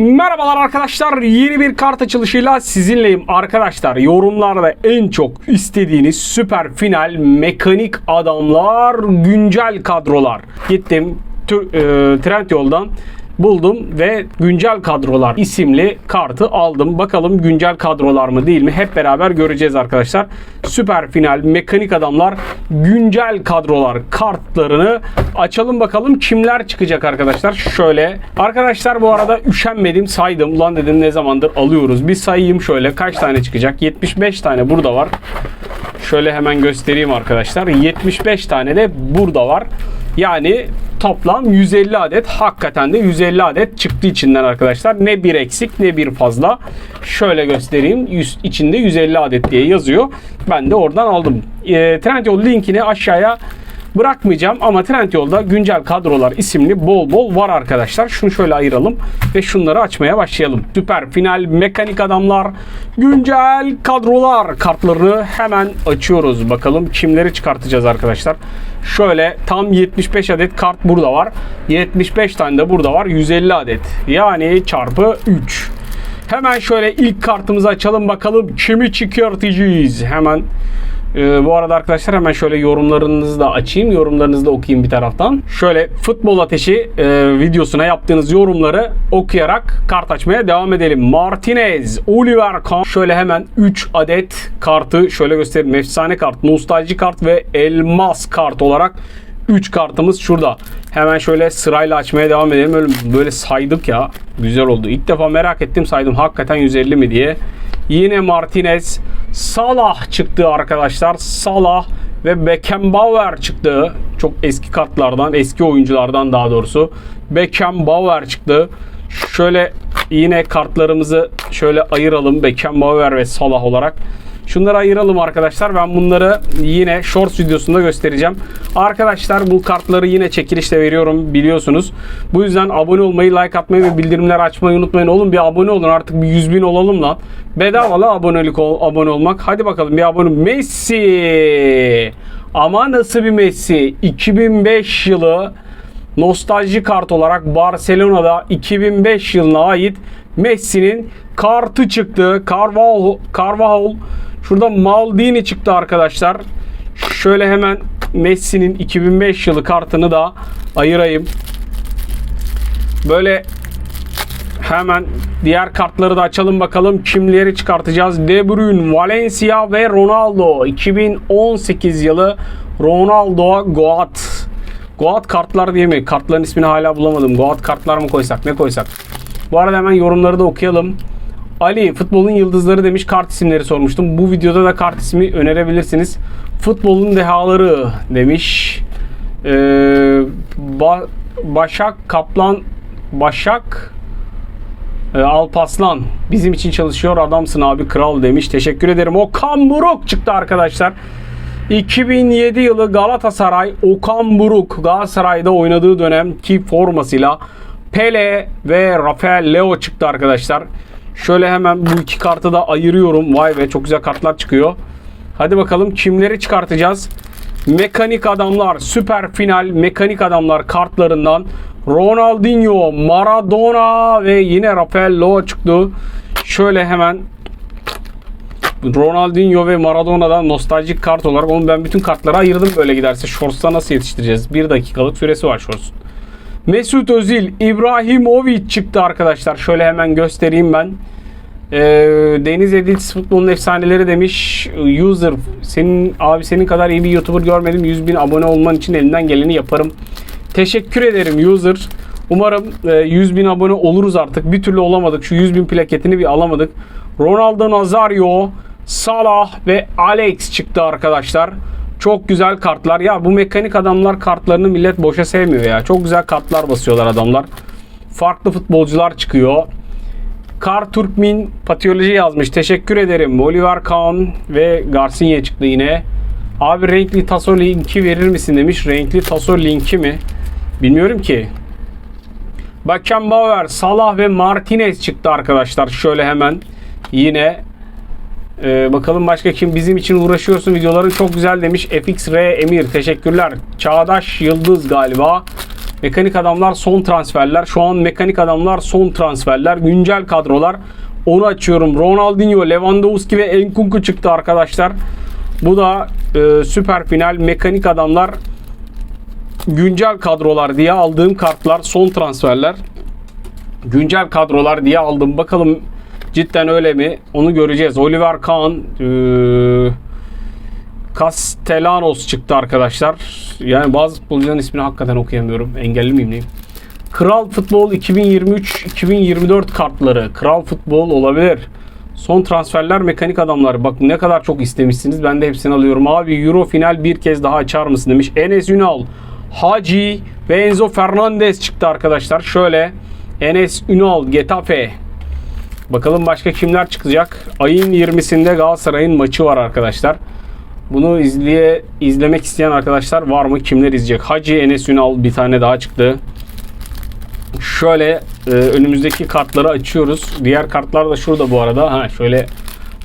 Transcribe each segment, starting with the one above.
Merhabalar arkadaşlar. Yeni bir kart açılışıyla sizinleyim arkadaşlar. Yorumlarda en çok istediğiniz süper final mekanik adamlar, güncel kadrolar. Gittim e, Trendyol'dan buldum ve güncel kadrolar isimli kartı aldım. Bakalım güncel kadrolar mı değil mi? Hep beraber göreceğiz arkadaşlar. Süper final mekanik adamlar güncel kadrolar kartlarını açalım bakalım kimler çıkacak arkadaşlar. Şöyle arkadaşlar bu arada üşenmedim saydım. Lan dedim ne zamandır alıyoruz. Bir sayayım şöyle kaç tane çıkacak. 75 tane burada var. Şöyle hemen göstereyim arkadaşlar. 75 tane de burada var. Yani toplam 150 adet hakikaten de 150 adet çıktı içinden arkadaşlar. Ne bir eksik ne bir fazla. Şöyle göstereyim. Yüz, içinde 150 adet diye yazıyor. Ben de oradan aldım. E, Trendyol linkini aşağıya bırakmayacağım ama Trendyol'da güncel kadrolar isimli bol bol var arkadaşlar. Şunu şöyle ayıralım ve şunları açmaya başlayalım. Süper final mekanik adamlar güncel kadrolar kartlarını hemen açıyoruz. Bakalım kimleri çıkartacağız arkadaşlar. Şöyle tam 75 adet kart burada var. 75 tane de burada var. 150 adet. Yani çarpı 3. Hemen şöyle ilk kartımızı açalım bakalım kimi çıkartacağız. Hemen ee, bu arada arkadaşlar hemen şöyle yorumlarınızı da açayım. Yorumlarınızı da okuyayım bir taraftan. Şöyle futbol ateşi e, videosuna yaptığınız yorumları okuyarak kart açmaya devam edelim. Martinez, Oliver Kahn. Şöyle hemen 3 adet kartı şöyle göstereyim. Efsane kart, nostalji kart ve elmas kart olarak 3 kartımız şurada. Hemen şöyle sırayla açmaya devam edelim. Böyle, böyle saydık ya. Güzel oldu. İlk defa merak ettim saydım. Hakikaten 150 mi diye. Yine Martinez. Salah çıktı arkadaşlar. Salah ve Beckenbauer çıktı. Çok eski kartlardan, eski oyunculardan daha doğrusu. Beckenbauer çıktı. Şöyle yine kartlarımızı şöyle ayıralım. Beckenbauer ve Salah olarak. Şunları ayıralım arkadaşlar. Ben bunları yine shorts videosunda göstereceğim. Arkadaşlar bu kartları yine çekilişle veriyorum biliyorsunuz. Bu yüzden abone olmayı, like atmayı ve bildirimleri açmayı unutmayın. Oğlum bir abone olun artık bir 100 bin olalım lan. Bedava la abonelik ol, abone olmak. Hadi bakalım bir abone. Messi. Ama nasıl bir Messi? 2005 yılı nostalji kart olarak Barcelona'da 2005 yılına ait Messi'nin kartı çıktı. Carvajal, Carvajal şurada Maldini çıktı arkadaşlar. Şöyle hemen Messi'nin 2005 yılı kartını da ayırayım. Böyle hemen diğer kartları da açalım bakalım kimleri çıkartacağız. De Bruyne, Valencia ve Ronaldo. 2018 yılı Ronaldo Goat. Goat kartlar diye mi? Kartların ismini hala bulamadım. Goat kartlar mı koysak? Ne koysak? Bu arada hemen yorumları da okuyalım. Ali futbolun yıldızları demiş kart isimleri sormuştum. Bu videoda da kart ismi önerebilirsiniz. Futbolun dehaları demiş. Ee, Ba- Başak Kaplan Başak e, Alpaslan bizim için çalışıyor adamsın abi kral demiş. Teşekkür ederim. Okan Buruk çıktı arkadaşlar. 2007 yılı Galatasaray Okan Buruk Galatasaray'da oynadığı dönemki formasıyla Pele ve Rafael Leo çıktı arkadaşlar. Şöyle hemen bu iki kartı da ayırıyorum. Vay be çok güzel kartlar çıkıyor. Hadi bakalım kimleri çıkartacağız? Mekanik adamlar süper final mekanik adamlar kartlarından Ronaldinho, Maradona ve yine Rafael Leo çıktı. Şöyle hemen Ronaldinho ve Maradona'dan nostaljik kart olarak onu ben bütün kartlara ayırdım böyle giderse. Shorts'ta nasıl yetiştireceğiz? Bir dakikalık süresi var Shorts'un. Mesut Özil, İbrahimovic çıktı arkadaşlar. Şöyle hemen göstereyim ben. Ee, Deniz Edits futbolun efsaneleri demiş. User senin abi senin kadar iyi bir YouTuber görmedim. 100 bin abone olman için elimden geleni yaparım. Teşekkür ederim user. Umarım e, 100 bin abone oluruz artık. Bir türlü olamadık. Şu 100 bin plaketini bir alamadık. Ronaldo Nazario, Salah ve Alex çıktı arkadaşlar. Çok güzel kartlar. Ya bu mekanik adamlar kartlarını millet boşa sevmiyor ya. Çok güzel kartlar basıyorlar adamlar. Farklı futbolcular çıkıyor. Kar Turkmin patiyoloji yazmış. Teşekkür ederim. Oliver Kahn ve Garcinia çıktı yine. Abi renkli taso linki verir misin demiş. Renkli taso linki mi? Bilmiyorum ki. Beckenbauer, Salah ve Martinez çıktı arkadaşlar. Şöyle hemen yine ee, bakalım başka kim bizim için uğraşıyorsun videoların çok güzel demiş FXR Emir teşekkürler Çağdaş Yıldız galiba Mekanik adamlar son transferler. Şu an mekanik adamlar son transferler. Güncel kadrolar. Onu açıyorum. Ronaldinho, Lewandowski ve Enkunku çıktı arkadaşlar. Bu da e, süper final mekanik adamlar güncel kadrolar diye aldığım kartlar son transferler. Güncel kadrolar diye aldım. Bakalım cidden öyle mi? Onu göreceğiz. Oliver Kahn, e, Castellanos çıktı arkadaşlar. Yani bazı futbolcuların ismini hakikaten okuyamıyorum. Engelli miyim neyim? Kral Futbol 2023-2024 kartları. Kral Futbol olabilir. Son transferler mekanik adamlar. Bak ne kadar çok istemişsiniz. Ben de hepsini alıyorum. Abi Euro final bir kez daha açar mısın demiş. Enes Ünal, Hacı ve Enzo Fernandez çıktı arkadaşlar. Şöyle Enes Ünal, Getafe. Bakalım başka kimler çıkacak. Ayın 20'sinde Galatasaray'ın maçı var arkadaşlar. Bunu izleye izlemek isteyen arkadaşlar var mı? Kimler izleyecek? Hacı Enes Ünal bir tane daha çıktı. Şöyle e, önümüzdeki kartları açıyoruz. Diğer kartlar da şurada bu arada. Ha şöyle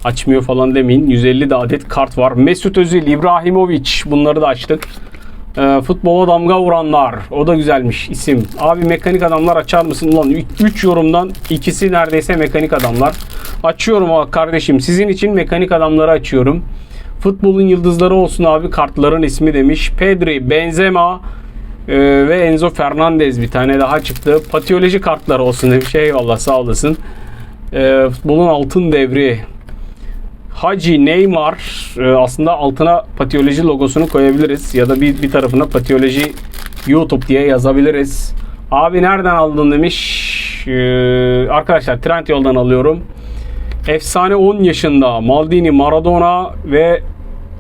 açmıyor falan demeyin. 150 de adet kart var. Mesut Özil, İbrahimovic bunları da açtık. E, futbola damga vuranlar. O da güzelmiş isim. Abi mekanik adamlar açar mısın? Ulan 3 yorumdan ikisi neredeyse mekanik adamlar. Açıyorum ha kardeşim. Sizin için mekanik adamları açıyorum. Futbolun yıldızları olsun abi kartların ismi demiş. Pedri, Benzema e, ve Enzo Fernandez bir tane daha çıktı. Patiyoloji kartları olsun demiş. Eyvallah sağ olasın. E, futbolun altın devri. Hacı, Neymar e, aslında altına patiyoloji logosunu koyabiliriz. Ya da bir, bir tarafına patiyoloji YouTube diye yazabiliriz. Abi nereden aldın demiş. E, arkadaşlar Trendyol'dan alıyorum. Efsane 10 yaşında Maldini, Maradona ve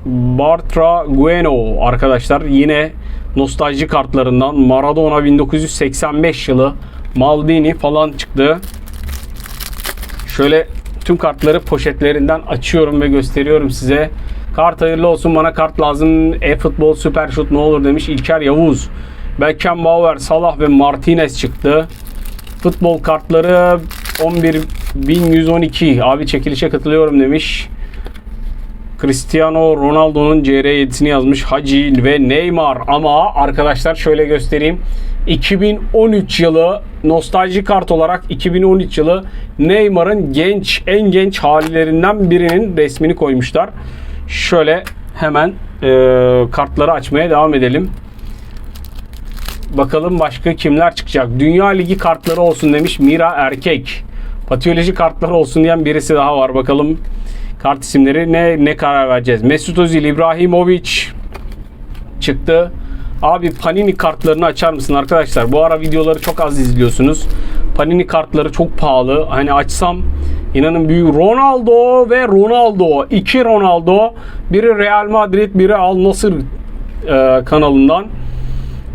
Bartra Gueno arkadaşlar yine nostalji kartlarından Maradona 1985 yılı Maldini falan çıktı. Şöyle tüm kartları poşetlerinden açıyorum ve gösteriyorum size. Kart hayırlı olsun bana kart lazım. E-futbol süper şut ne olur demiş İlker Yavuz. Beckenbauer, Salah ve Martinez çıktı. Futbol kartları 11.112. Abi çekilişe katılıyorum demiş. Cristiano Ronaldo'nun CR7'sini yazmış Hacı ve Neymar ama arkadaşlar şöyle göstereyim 2013 yılı nostalji kart olarak 2013 yılı Neymar'ın genç en genç hallerinden birinin resmini koymuşlar. Şöyle hemen e, kartları açmaya devam edelim. Bakalım başka kimler çıkacak. Dünya Ligi kartları olsun demiş Mira Erkek. Patiyoloji kartları olsun diyen birisi daha var. Bakalım kart isimleri ne ne karar vereceğiz. Mesut Özil, İbrahimovic çıktı. Abi Panini kartlarını açar mısın arkadaşlar? Bu ara videoları çok az izliyorsunuz. Panini kartları çok pahalı. Hani açsam inanın büyük Ronaldo ve Ronaldo. iki Ronaldo. Biri Real Madrid, biri Al Nassr e, kanalından.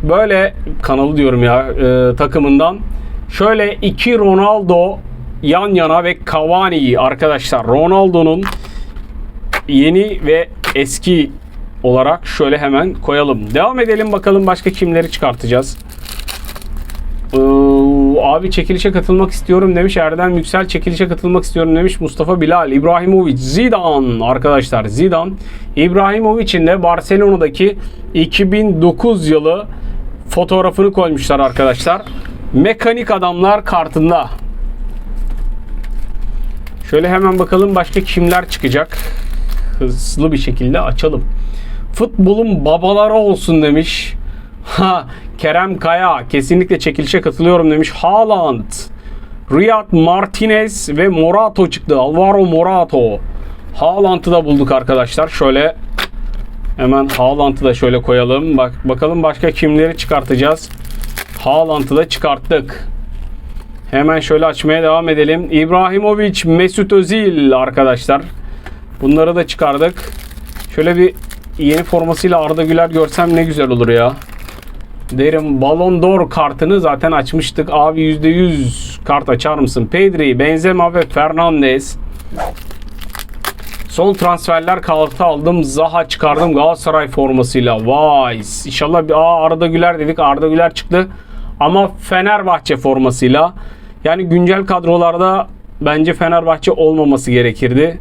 Böyle kanalı diyorum ya e, takımından. Şöyle iki Ronaldo yan yana ve Cavani arkadaşlar. Ronaldo'nun yeni ve eski olarak şöyle hemen koyalım. Devam edelim bakalım başka kimleri çıkartacağız. Ee, abi çekilişe katılmak istiyorum demiş. Erdem Yüksel çekilişe katılmak istiyorum demiş. Mustafa Bilal, İbrahimovic, Zidane arkadaşlar. Zidane, İbrahimovic'in de Barcelona'daki 2009 yılı fotoğrafını koymuşlar arkadaşlar. Mekanik adamlar kartında. Şöyle hemen bakalım başka kimler çıkacak. Hızlı bir şekilde açalım. Futbolun babaları olsun demiş. Ha, Kerem Kaya kesinlikle çekilişe katılıyorum demiş. Haaland, Riyad Martinez ve Morato çıktı. Alvaro Morato. Haaland'ı da bulduk arkadaşlar. Şöyle hemen Haaland'ı da şöyle koyalım. Bak bakalım başka kimleri çıkartacağız. Haaland'ı da çıkarttık. Hemen şöyle açmaya devam edelim. İbrahimovic, Mesut Özil arkadaşlar. Bunları da çıkardık. Şöyle bir yeni formasıyla Arda Güler görsem ne güzel olur ya. Derim Ballon d'Or kartını zaten açmıştık. Abi %100 kart açar mısın? Pedri, Benzema ve Fernandez. Son transferler kartı aldım. Zaha çıkardım Galatasaray formasıyla. Vay. İnşallah bir aa, Arda Güler dedik. Arda Güler çıktı. Ama Fenerbahçe formasıyla. Yani güncel kadrolarda bence Fenerbahçe olmaması gerekirdi.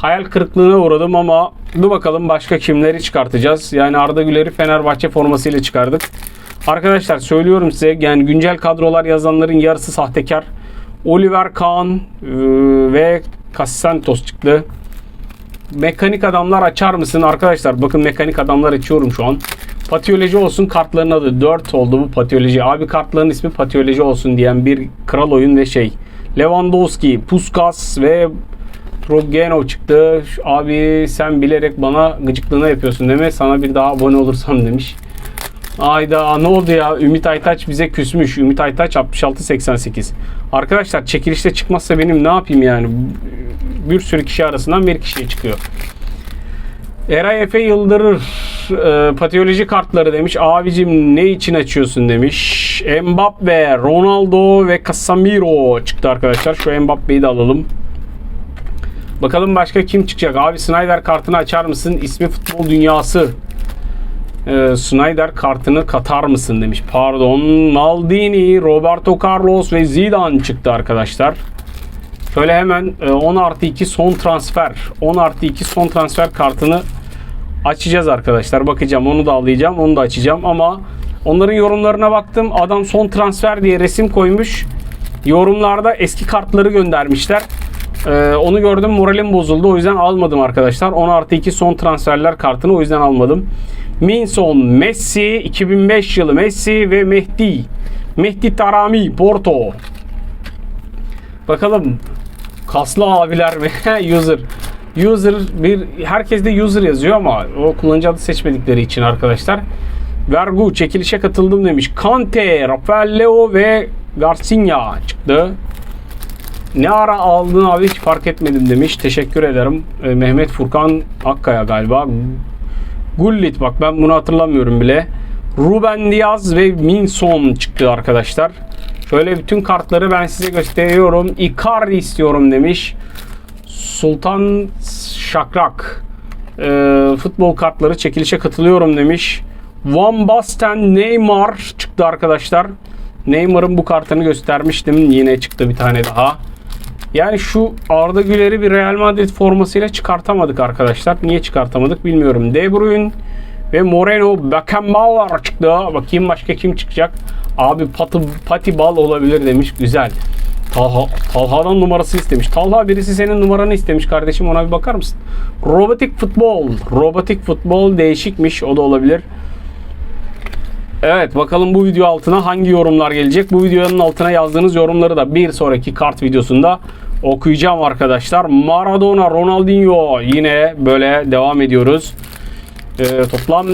Hayal kırıklığına uğradım ama dur bakalım başka kimleri çıkartacağız. Yani Arda Güler'i Fenerbahçe formasıyla çıkardık. Arkadaşlar söylüyorum size yani güncel kadrolar yazanların yarısı sahtekar. Oliver Kahn e, ve Casantos çıktı. Mekanik adamlar açar mısın arkadaşlar? Bakın mekanik adamlar açıyorum şu an. Patiyoloji olsun kartların adı 4 oldu bu patiyoloji. Abi kartların ismi patiyoloji olsun diyen bir kral oyun ve şey. Lewandowski, Puskas ve Trogenov çıktı. Şu- Abi sen bilerek bana gıcıklığına yapıyorsun mi? Sana bir daha abone olursam demiş. Ayda ne oldu ya? Ümit Aytaç bize küsmüş. Ümit Aytaç 6688. Arkadaşlar çekilişte çıkmazsa benim ne yapayım yani? Bir sürü kişi arasından bir kişiye çıkıyor. Eray Efe Yıldırır e, patiyoloji kartları demiş. Abicim ne için açıyorsun demiş. Mbappe, Ronaldo ve Casemiro çıktı arkadaşlar. Şu Mbappe'yi de alalım. Bakalım başka kim çıkacak? Abi Snyder kartını açar mısın? İsmi futbol dünyası. Ee, Snyder kartını katar mısın demiş. Pardon. Maldini, Roberto Carlos ve Zidane çıktı arkadaşlar. Şöyle hemen e, 10 artı 2 son transfer. 10 artı 2 son transfer kartını açacağız arkadaşlar. Bakacağım onu da alacağım. Onu da açacağım ama onların yorumlarına baktım. Adam son transfer diye resim koymuş. Yorumlarda eski kartları göndermişler. Ee, onu gördüm moralim bozuldu. O yüzden almadım arkadaşlar. 10 artı 2 son transferler kartını o yüzden almadım. Minson, Messi, 2005 yılı Messi ve Mehdi. Mehdi Tarami, Porto. Bakalım kaslı abiler mi? user. User bir herkes de user yazıyor ama o kullanıcı adı seçmedikleri için arkadaşlar. Vergu çekilişe katıldım demiş. Kante, Rafael Leo ve Garcia çıktı. Ne ara aldın abi hiç fark etmedim demiş. Teşekkür ederim. Ee, Mehmet Furkan Akkaya galiba. Gullit bak ben bunu hatırlamıyorum bile. Ruben Diaz ve Minson çıktı arkadaşlar. Şöyle bütün kartları ben size gösteriyorum. Icardi istiyorum demiş. Sultan Şakrak. Ee, futbol kartları çekilişe katılıyorum demiş. Van Basten Neymar çıktı arkadaşlar. Neymar'ın bu kartını göstermiştim. Yine çıktı bir tane daha. Yani şu Arda Güler'i bir Real Madrid formasıyla çıkartamadık arkadaşlar. Niye çıkartamadık bilmiyorum. De Bruyne ve Moreno Beckenbauer çıktı. Bakayım başka kim çıkacak. Abi Pati, Pati Bal olabilir demiş. Güzel. Talha, Talha'dan numarasını istemiş. Talha birisi senin numaranı istemiş kardeşim ona bir bakar mısın? Robotik futbol. Robotik futbol değişikmiş. O da olabilir. Evet bakalım bu video altına hangi yorumlar gelecek? Bu videonun altına yazdığınız yorumları da bir sonraki kart videosunda okuyacağım arkadaşlar. Maradona, Ronaldinho yine böyle devam ediyoruz. Ee, toplam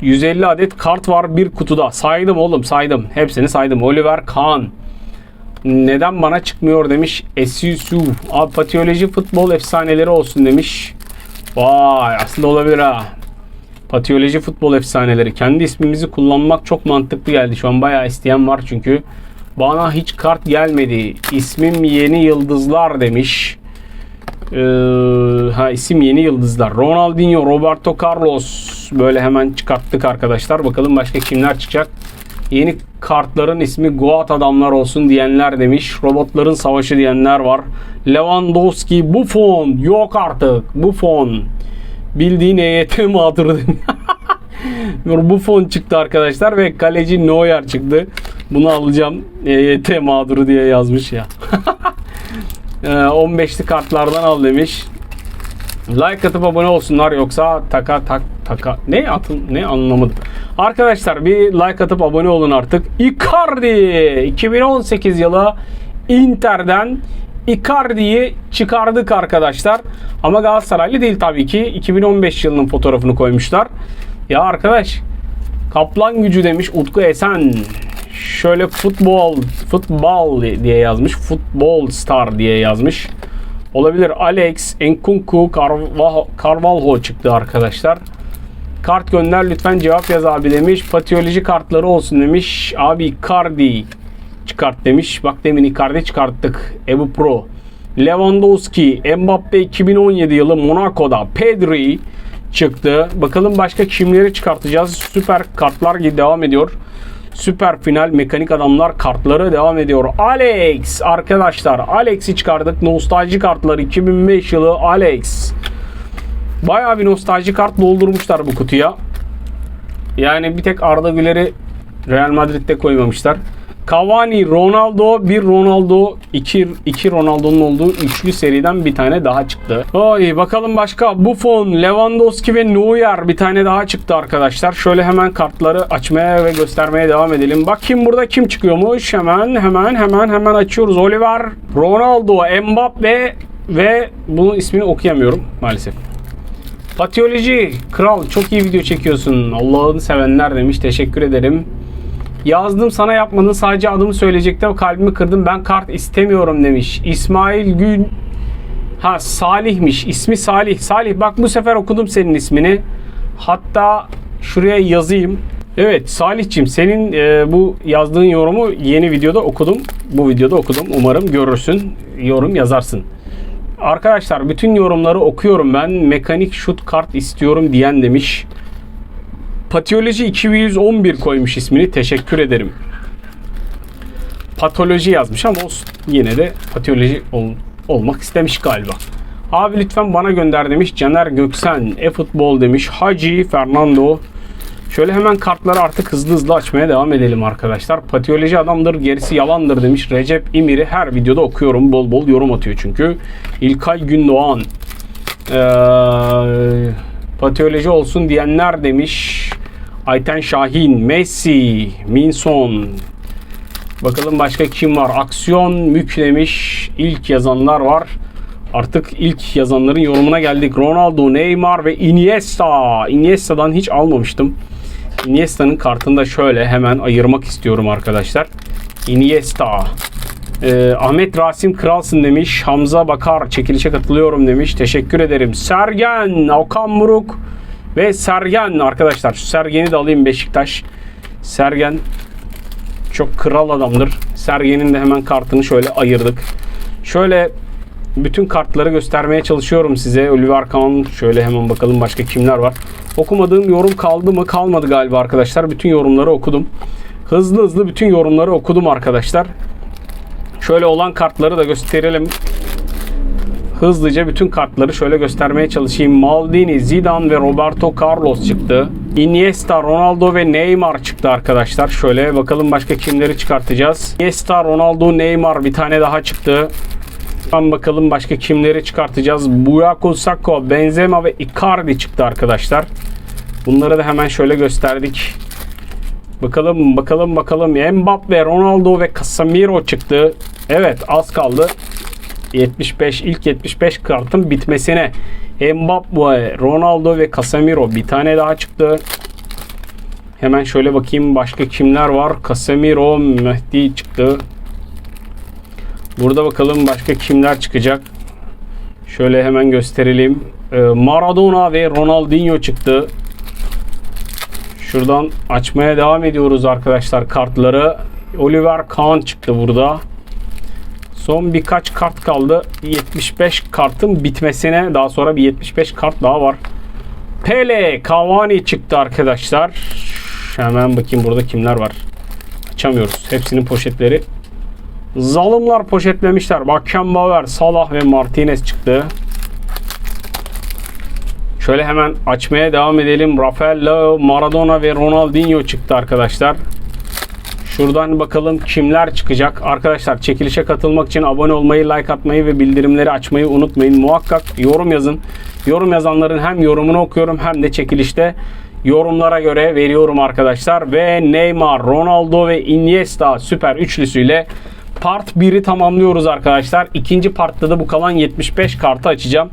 150 adet kart var bir kutuda. Saydım oğlum saydım. Hepsini saydım. Oliver Kahn. Neden bana çıkmıyor demiş. Esisu. Abi futbol efsaneleri olsun demiş. Vay aslında olabilir ha. Patiyoloji futbol efsaneleri. Kendi ismimizi kullanmak çok mantıklı geldi. Şu an bayağı isteyen var çünkü. Bana hiç kart gelmedi. İsmim Yeni Yıldızlar demiş. Ee, ha isim Yeni Yıldızlar. Ronaldinho, Roberto Carlos. Böyle hemen çıkarttık arkadaşlar. Bakalım başka kimler çıkacak. Yeni kartların ismi Goat adamlar olsun diyenler demiş. Robotların savaşı diyenler var. Lewandowski, Buffon. Yok artık. Buffon. Bildiğin EYT mağduru. Buffon çıktı arkadaşlar ve kaleci Neuer çıktı. Bunu alacağım. EYT mağduru diye yazmış ya. Ee, 15'li kartlardan al demiş. Like atıp abone olsunlar yoksa taka tak taka ne atın ne anlamadım. Arkadaşlar bir like atıp abone olun artık. Icardi 2018 yılı Inter'den Icardi'yi çıkardık arkadaşlar. Ama Galatasaraylı değil tabii ki. 2015 yılının fotoğrafını koymuşlar. Ya arkadaş Kaplan gücü demiş Utku Esen. Şöyle futbol, futbol diye yazmış. Futbol star diye yazmış. Olabilir. Alex, Enkunku, Carvalho, çıktı arkadaşlar. Kart gönder lütfen cevap yaz abi demiş. Patiyoloji kartları olsun demiş. Abi Icardi çıkart demiş. Bak demin Icardi çıkarttık. Ebu Pro. Lewandowski, Mbappe 2017 yılı Monaco'da. Pedri çıktı. Bakalım başka kimleri çıkartacağız. Süper kartlar devam ediyor. Süper final mekanik adamlar kartları devam ediyor. Alex arkadaşlar Alex'i çıkardık. Nostalji kartları 2005 yılı Alex. Bayağı bir nostalji kart doldurmuşlar bu kutuya. Yani bir tek Arda Güler'i Real Madrid'de koymamışlar. Cavani, Ronaldo, bir Ronaldo, iki, iki Ronaldo'nun olduğu üçlü seriden bir tane daha çıktı. Oy bakalım başka. Buffon, Lewandowski ve Neuer bir tane daha çıktı arkadaşlar. Şöyle hemen kartları açmaya ve göstermeye devam edelim. Bakayım burada kim çıkıyormuş. Hemen hemen hemen hemen açıyoruz. Oliver, Ronaldo, Mbappe ve bunun ismini okuyamıyorum maalesef. Patiyoloji, kral çok iyi video çekiyorsun. Allah'ını sevenler demiş. Teşekkür ederim. Yazdım sana yapmadın sadece adımı söyleyecektim kalbimi kırdım ben kart istemiyorum demiş. İsmail Gün Ha Salih'miş ismi Salih. Salih bak bu sefer okudum senin ismini. Hatta şuraya yazayım. Evet Salih'cim senin e, bu yazdığın yorumu yeni videoda okudum. Bu videoda okudum. Umarım görürsün. Yorum yazarsın. Arkadaşlar bütün yorumları okuyorum ben. Mekanik şut kart istiyorum diyen demiş. Patoloji 2111 koymuş ismini. Teşekkür ederim. Patoloji yazmış ama olsun. Yine de patoloji ol- olmak istemiş galiba. Abi lütfen bana gönder demiş. Caner Göksen. E-futbol demiş. Hacı Fernando. Şöyle hemen kartları artık hızlı hızlı açmaya devam edelim arkadaşlar. Patiyoloji adamdır gerisi yalandır demiş. Recep İmir'i her videoda okuyorum. Bol bol yorum atıyor çünkü. İlkay Gündoğan. Ee, patiyoloji olsun diyenler demiş. Ayten Şahin, Messi, Minson. Bakalım başka kim var? Aksiyon Mük demiş. İlk yazanlar var. Artık ilk yazanların yorumuna geldik. Ronaldo, Neymar ve Iniesta. Iniesta'dan hiç almamıştım. Iniesta'nın kartını da şöyle hemen ayırmak istiyorum arkadaşlar. Iniesta. Ee, Ahmet Rasim Kralsın demiş. Hamza Bakar çekilişe katılıyorum demiş. Teşekkür ederim. Sergen, Okan Buruk ve Sergen arkadaşlar. Şu Sergen'i de alayım Beşiktaş. Sergen çok kral adamdır. Sergen'in de hemen kartını şöyle ayırdık. Şöyle bütün kartları göstermeye çalışıyorum size. Oliver Kahn şöyle hemen bakalım başka kimler var. Okumadığım yorum kaldı mı? Kalmadı galiba arkadaşlar. Bütün yorumları okudum. Hızlı hızlı bütün yorumları okudum arkadaşlar. Şöyle olan kartları da gösterelim. Hızlıca bütün kartları şöyle göstermeye çalışayım. Maldini, Zidane ve Roberto Carlos çıktı. Iniesta, Ronaldo ve Neymar çıktı arkadaşlar. Şöyle bakalım başka kimleri çıkartacağız. Iniesta, Ronaldo, Neymar bir tane daha çıktı. Hemen bakalım başka kimleri çıkartacağız. Bukayo Saka, Benzema ve Icardi çıktı arkadaşlar. Bunları da hemen şöyle gösterdik. Bakalım bakalım bakalım. Mbappe, Ronaldo ve Casemiro çıktı. Evet az kaldı. 75 ilk 75 kartın bitmesine. Mbappe, Ronaldo ve Casemiro bir tane daha çıktı. Hemen şöyle bakayım başka kimler var. Casemiro, Mehdi çıktı. Burada bakalım başka kimler çıkacak. Şöyle hemen gösterelim. Ee, Maradona ve Ronaldinho çıktı. Şuradan açmaya devam ediyoruz arkadaşlar kartları. Oliver Kahn çıktı burada. Son birkaç kart kaldı. 75 kartın bitmesine daha sonra bir 75 kart daha var. Pele, Cavani çıktı arkadaşlar. Hemen bakayım burada kimler var. Açamıyoruz. Hepsinin poşetleri. Zalımlar poşetlemişler. Beckenbauer, Salah ve Martinez çıktı. Şöyle hemen açmaya devam edelim. Rafael Maradona ve Ronaldinho çıktı arkadaşlar. Şuradan bakalım kimler çıkacak. Arkadaşlar çekilişe katılmak için abone olmayı, like atmayı ve bildirimleri açmayı unutmayın. Muhakkak yorum yazın. Yorum yazanların hem yorumunu okuyorum hem de çekilişte yorumlara göre veriyorum arkadaşlar. Ve Neymar, Ronaldo ve Iniesta süper üçlüsüyle part 1'i tamamlıyoruz arkadaşlar. İkinci partta da bu kalan 75 kartı açacağım.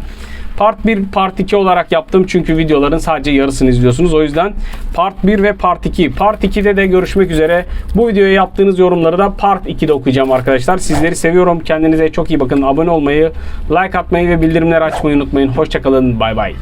Part 1, Part 2 olarak yaptım çünkü videoların sadece yarısını izliyorsunuz. O yüzden Part 1 ve Part 2. Part 2'de de görüşmek üzere. Bu videoya yaptığınız yorumları da Part 2'de okuyacağım arkadaşlar. Sizleri seviyorum. Kendinize çok iyi bakın. Abone olmayı, like atmayı ve bildirimleri açmayı unutmayın. Hoşçakalın. Bay bay.